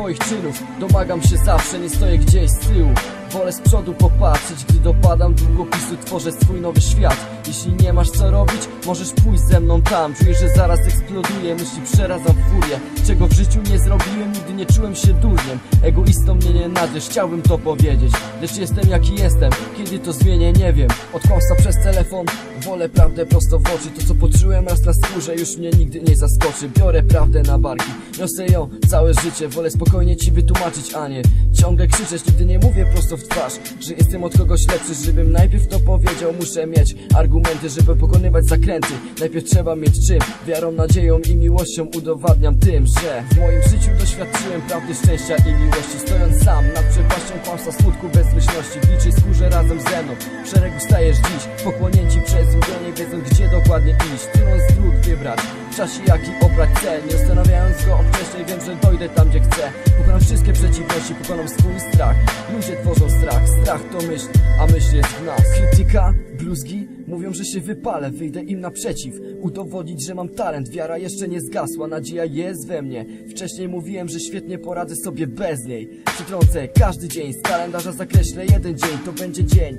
swoich czynów. Domagam się zawsze, nie stoję gdzieś z tyłu Wolę z przodu popatrzeć, gdy dopadam długopisu Tworzę swój nowy świat. Jeśli nie masz co robić, możesz pójść ze mną tam. Czuję, że zaraz eksploduję, myśli przerażam furię. Czego w życiu nie zrobiłem, nigdy nie czułem się durniem. Egoistą mnie nie nazwiesz, chciałbym to powiedzieć. Lecz jestem jaki jestem, kiedy to zmienię, nie wiem. Od kłamstwa przez telefon, wolę prawdę prosto w oczy. To co poczułem raz na skórze, już mnie nigdy nie zaskoczy. Biorę prawdę na barki, niosę ją całe życie. Wolę spokojnie ci wytłumaczyć, a nie ciągle krzyczeć. Nigdy nie mówię prosto w twarz, że jestem od kogoś lepszy Żebym najpierw to powiedział, muszę mieć argumenty Żeby pokonywać zakręty, najpierw trzeba mieć czym Wiarą, nadzieją i miłością udowadniam tym, że W moim życiu doświadczyłem prawdy, szczęścia i miłości. Stojąc sam nad przepaścią kłamstwa, smutku, bezmyślności W liczej skórze razem ze mną, w szeregu stajesz dziś Pochłonięci przez mgnienie, wiedząc gdzie dokładnie iść. Z dróg wybrać, w czasie jaki obrać cel. Nie zastanawiając go wcześniej, wiem, że dojdę tam gdzie chcę. Pokonam przeciwności, pokonam swój strach. Ludzie tworzą strach, strach to myśl, a myśl jest w nas. Krytyka, bluzgi, mówią, że się wypalę Wyjdę im naprzeciw, udowodnić, że mam talent Wiara jeszcze nie zgasła, nadzieja jest we mnie. Wcześniej mówiłem, że świetnie poradzę sobie bez niej. Przytrącę każdy dzień, z kalendarza zakreślę jeden dzień To będzie dzień,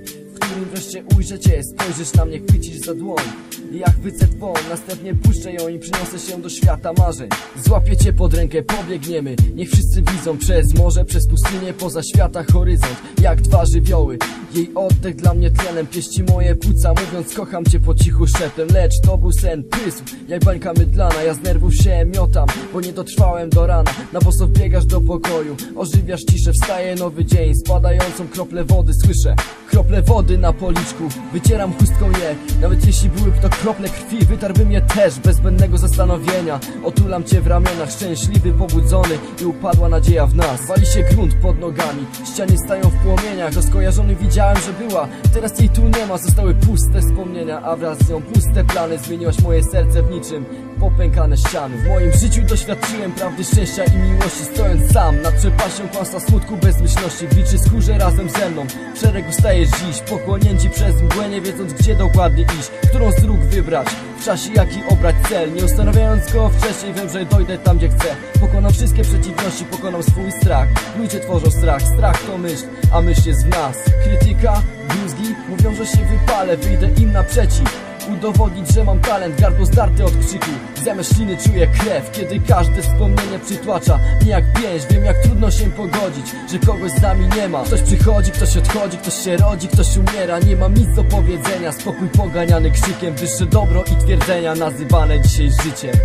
którym wreszcie ujrzę cię Spojrzysz na mnie, chwycisz za dłoń. Ja chwycę twą, następnie puszczę ją i przyniosę się do świata marzeń. Złapię cię pod rękę, pobiegniemy. Niech wszyscy widzą przez morze, przez pustynię Poza świata horyzont, jak dwa żywioły Jej oddech dla mnie tlenem pieści moje płuca Mówiąc kocham cię po cichu szeptem. Lecz to był sen, prysł, jak bańka mydlana. Ja z nerwów się miotam, bo nie dotrwałem do rana. Na boso biegasz do pokoju, ożywiasz ciszę Wstaje nowy dzień, spadającą krople wody Słyszę krople wody na policzku. Wycieram chustką je, nawet jeśli byłyby to krople krwi Wytarłbym je też, bez zbędnego zastanowienia. Otulam cię w ramionach, szczęśliwy, pobudzony I upadła nadzieja w nas. Wali się grunt pod nogami, ściany stają w płomieniach. Rozkojarzony widziałem, że była. Teraz jej tu nie ma, zostały puste wspomnienia A wraz z nią puste plany. Zmieniłaś moje serce w niczym. Popękane ściany. W moim życiu doświadczyłem prawdy, szczęścia i miłości. Stojąc sam nad przepaścią kłamstwa, smutku, bezmyślności. W skórze razem ze mną. W szeregu dziś, pochłonięci przez mgłę Nie wiedząc gdzie dokładnie iść, którą z dróg wybrać? W czasie jaki obrać cel? Nie ustanawiając go wcześniej, wiem, że dojdę tam gdzie chcę. Pokonam wszystkie przeciwności, pokonam swój strach. Ludzie tworzą strach, strach to myśl, a myśl jest w nas. Krytyka, bluzgi, mówią, że się wypalę Wyjdę im naprzeciw Udowodnić, że mam talent, gardło zdarte od krzyku. Zamiast czuję krew, kiedy każde wspomnienie przytłacza. Nie jak pięść, wiem jak trudno się pogodzić Że kogoś z nami nie ma. Ktoś przychodzi, ktoś odchodzi, ktoś się rodzi, ktoś umiera. Nie mam nic do powiedzenia, spokój poganiany krzykiem Wyższe dobro i twierdzenia nazywane dzisiaj życiem